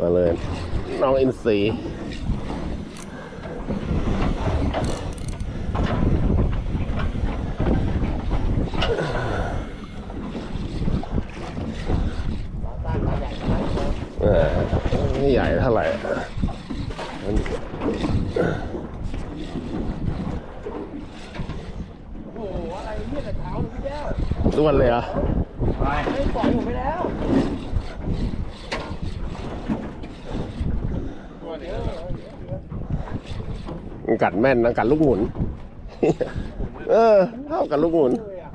มาเลย น้องอินซีเออไม่ใหญ่เท่าไหร่ท้าพี่แก้วด้วนเลยเหรอะไม่ปล่อยผมไปแล้ว มันกัดแม่นนะกัดลูกหมุน เออ เท่ากับลูกหมุนลยอะ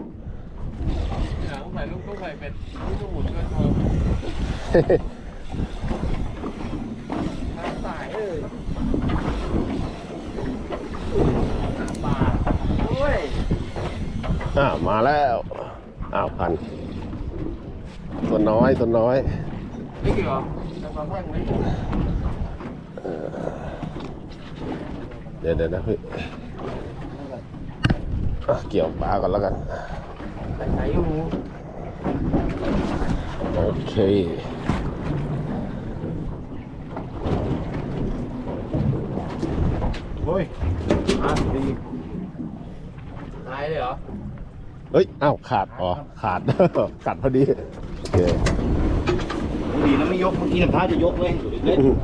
หลังใส่ลูกต้องใส่เป็นลูกหมุนด้วยตัวทางสายเลยปาโอ้ยอ้ามาแล้วอ้าวพันตัวน้อยตัวน้อยไม่เกี่ยวแต่ความแท่งไม่ เดี๋ยวเดี๋ยวนะพี่อะเกี่ยวปลาก่อนแล้วกันแต่ใช้อยู่โอเคเฮ้ยอะดีตายเลยเหรอ เฮ้ย อ้าว ขาด อ๋อ ขาด กัดพอดี โอเคดีนะไม่ยกเมื่อกี้น้ำท้าจะยกเลยอยู่เล็กอืม